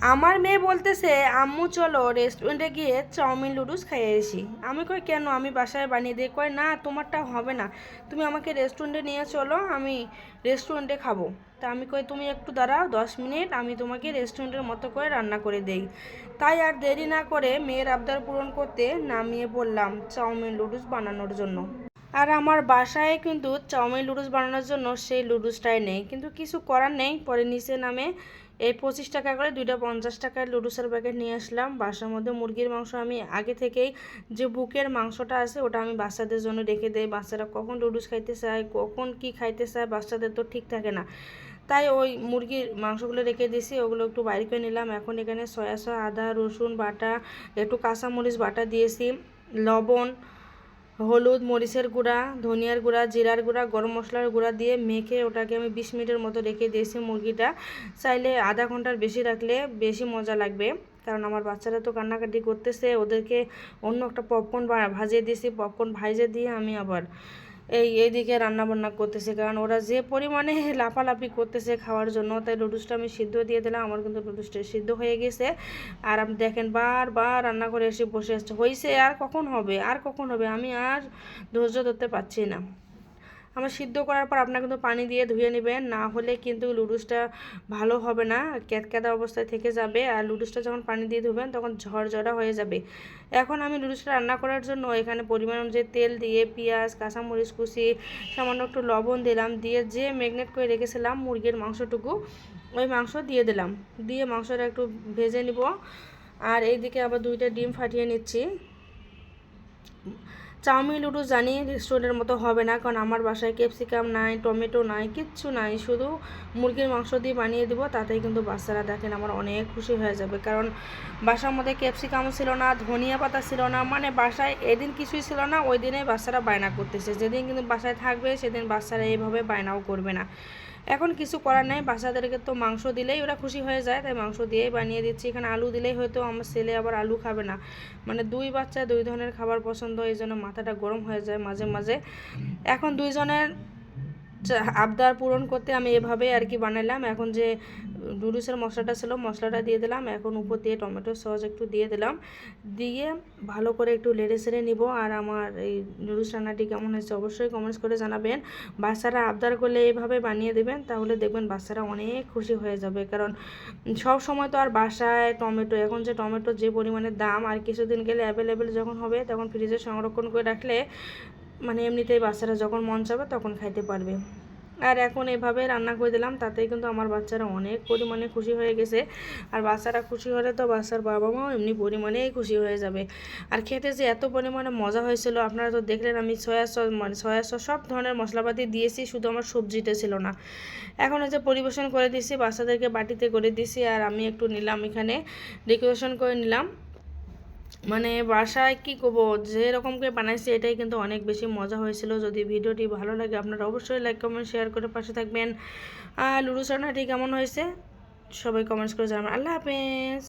আমার মেয়ে বলতেছে, আম্মু, চলো রেস্টুরেন্টে গিয়ে চাউমিন লুডুস খাইয়ে এসি আমি কই, কেন? আমি বাসায় বানিয়ে দিই কয়, না, তোমারটা হবে না। তুমি আমাকে রেস্টুরেন্টে নিয়ে চলো, আমি রেস্টুরেন্টে খাব। তা আমি কই, তুমি একটু দাঁড়াও, দশ মিনিট, আমি তোমাকে রেস্টুরেন্টের মতো করে রান্না করে দেই। তাই আর দেরি না করে মেয়ের আবদার পূরণ করতে নামিয়ে পড়লাম চাউমিন লুডুস বানানোর জন্য। আর আমার বাসায় কিন্তু চাউমিন লুডুস বানানোর জন্য সেই লুডুসটাই নেই। কিন্তু কিছু করার নেই। পরে নিচে নামে এই পঁচিশ টাকা করে দুইটা পঞ্চাশ টাকার লুডুসের প্যাকেট নিয়ে আসলাম। বাসার মধ্যে মুরগির মাংস আমি আগে থেকেই যে বুকের মাংসটা আছে ওটা আমি বাচ্চাদের জন্য রেখে দেই। বাচ্চারা কখন লুডুস খাইতে চায়, কখন কি খাইতে চায় বাচ্চাদের তো ঠিক থাকে না। তাই ওই মুরগির মাংসগুলো রেখে দিয়েছি। ওগুলো একটু বাইরে করে নিলাম। এখন এখানে সয়া সয়া, আদা, রসুন বাটা, একটু কাঁচামরিচ বাটা দিয়েছি, লবণ হলুদ, মরিচের গুঁড়া, ধনিয়ার গুঁড়া, জিরার গুঁড়া, গরম মশলার গুঁড়া দিয়ে মেখে ওটাকে আমি বিশ মিনিটের মতো রেখে দিয়েছি মুরগিটা। চাইলে আধা ঘণ্টার বেশি রাখলে বেশি মজা লাগবে, কারণ আমার বাচ্চারা তো কান্নাকাটি করতেছে, ওদেরকে অন্য একটা পপকর্ন ভাজিয়ে দিয়েছি পপকর্ন ভাজে দিয়ে আমি আবার এই, এইদিকে রান্না বান্না করতেছে, কারণ ওরা যে পরিমাণে লাফালাফি করতেছে খাওয়ার জন্য, তাই লুডুসটা আমি সিদ্ধ দিয়ে দিলাম, আমার কিন্তু লুডুসটা সিদ্ধ হয়ে গেছে। আর আপনি দেখেন বারবার রান্না করে এসে বসে আসছে হয়েছে আর কখন হবে, আর কখন হবে, আমি আর ধৈর্য ধরতে পারছি না। আমার সিদ্ধ করার পর আপনার কিন্তু পানি দিয়ে ধুয়ে নেবেন। না হলে কিন্তু লুডুসটা ভালো হবে না ক্যাতক্যাদা অবস্থায় থেকে যাবে আর লুডুসটা যখন পানি দিয়ে ধুবেন তখন ঝরঝরা হয়ে যাবে। এখন আমি লুডুসটা রান্না করার জন্য এখানে পরিমাণ অনুযায়ী তেল দিয়ে পেঁয়াজ, কাঁচামরিচ কুচি, সামান্য একটু লবণ দিলাম, দিয়ে যে ম্যাগনেট করে রেখেছিলাম মুরগির মাংসটুকু, ওই মাংস দিয়ে দিলাম। দিয়ে মাংসটা একটু ভেজে নিব। আর এইদিকে আবার দুইটা ডিম ফাটিয়ে নিচ্ছি। চাউমিন লুডুস জানি রেস্টুরেন্টের মতো হবে না, কারণ আমার বাসায় ক্যাপসিকাম নাই, টমেটো নাই, কিচ্ছু নাই। শুধু মুরগির মাংস দিয়ে বানিয়ে দিব, তাতেই কিন্তু বাচ্চারা দেখেন আমার অনেক খুশি হয়ে যাবে। কারণ বাসার মধ্যে ক্যাপসিকাম ছিল না, ধনিয়া পাতা ছিল না মানে বাসায় এদিন কিছুই ছিল না, ওই দিনেই বাচ্চারা বায়না করতেছে। যেদিন কিন্তু বাসায় থাকবে, সেদিন বাচ্চারা এইভাবে বায়নাও করবে না। এখন কিছু করার নাই, বাচ্চাদেরকে তো মাংস দিলেই ওরা খুশি হয়ে যায়, তাই মাংস দিয়েই বানিয়ে দিচ্ছি। এখানে আলু দিলেই হয়তো আমার ছেলে আবার আলু খাবে না। মানে দুই বাচ্চা দুই ধরনের খাবার পছন্দ, এই জন্য মাথাটা গরম হয়ে যায় মাঝে মাঝে। এখন দুইজনের আবদার পূরণ করতে আমি এভাবে আর কি বানালাম। এখন যে নুডলসের মশলাটা ছিল, মশলাটা দিয়ে দিলাম। এখন উপর দিয়ে টমেটো সস একটু দিয়ে দিলাম। দিয়ে ভালো করে একটু লেড়ে সেড়ে নিব। আর আমার এই নুডলস রান্নাটি কেমন হয়েছে অবশ্যই কমেন্টস করে জানাবেন। বাচ্চারা আবদার করলে এইভাবে বানিয়ে দেবেন, তাহলে দেখবেন বাচ্চারা অনেক খুশি হয়ে যাবে। কারণ সব সময় তো আর বাসায় টমেটো, এখন যে টমেটো যে পরিমাণে দাম, আর কিছুদিন গেলে অ্যাভেলেবেল যখন হবে, তখন ফ্রিজে সংরক্ষণ করে রাখলে মানে এমনিতেই বাচ্চারা যখন মন চাবে তখন খাইতে পারবে। আর এখন এভাবে রান্না করে দিলাম, তাতেই কিন্তু আমার বাচ্চারা অনেক পরিমাণে খুশি হয়ে গেছে। আর বাচ্চারা খুশি হলে তো বাচ্চার বাবা মাও এমনি পরিমাণেই খুশি হয়ে যাবে। আর খেতে যে এত পরিমাণে মজা হয়েছিল, আপনারা তো দেখলেন আমি সয়া সস মানে সয়া সস সব ধরনের মশলাপাতি দিয়েছি, শুধু আমার সবজিটা ছিল না। এখন হচ্ছে পরিবেশন করে দিয়েছি, বাচ্চাদেরকে বাটিতে করে দিয়েছি, আর আমি একটু নিলাম এখানে ডেকোরেশন করে নিলাম। মানে বাসায় কি করব? যেরকম করে বানাইছি, এটাই কিন্তু অনেক বেশি মজা হয়েছিল। যদি ভিডিওটি ভালো লাগে, আপনারা অবশ্যই লাইক কমেন্ট শেয়ার করে পাশে থাকবেন। আর লুডু রান্নাটি কেমন হয়েছে? সবাই কমেন্টস করে জানাবেন। আল্লাহ হাফেজ।